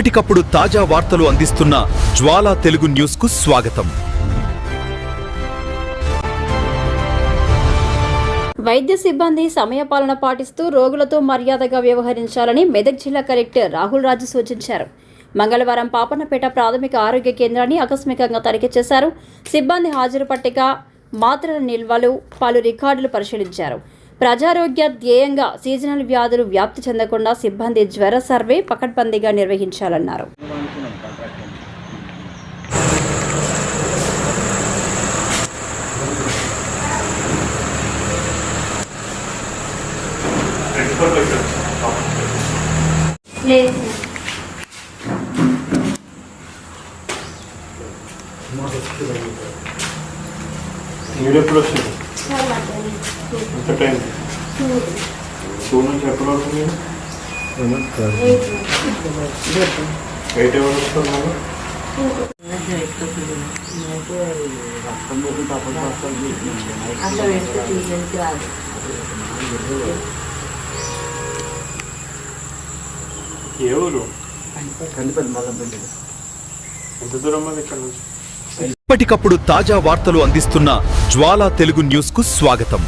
ఎప్పటికప్పుడు తాజా వార్తలు అందిస్తున్న జ్వాలా తెలుగు న్యూస్కు స్వాగతం. వైద్య సిబ్బంది సమయపాలన పాటిస్తూ రోగులతో మర్యాదగా వ్యవహరించాలని మెదక్ జిల్లా కలెక్టర్ రాహుల్ రాజు సూచించారు. మంగళవారం పాపన్నపేట ప్రాథమిక ఆరోగ్య కేంద్రాన్ని ఆకస్మికంగా తనిఖీ చేశారు. సిబ్బంది హాజరు పట్టిక మాత్రల నిల్వలు పలు రికార్డులు పరిశీలించారు. ప్రజారోగ్య ధ్యేయంగా సీజనల్ వ్యాధులు వ్యాప్తి చెందకుండా సిబ్బంది జ్వర సర్వే పకడ్బందీగా నిర్వహించాలన్నారు. ఎప్పుడు ఎంత టైం టూ నుంచి ఎప్పుడు వరకు మీరు ఎయిట్ ఎవరు వస్తున్నారు అట్లా పెడితే ట్రీట్మెంట్ కాదు ఏ ఊరు ఎంత దూరం అది ఇక్కడ నుంచి ఎప్పటికప్పుడు తాజా వార్తలు అందిస్తున్న జ్వాలా తెలుగు న్యూస్కు స్వాగతం.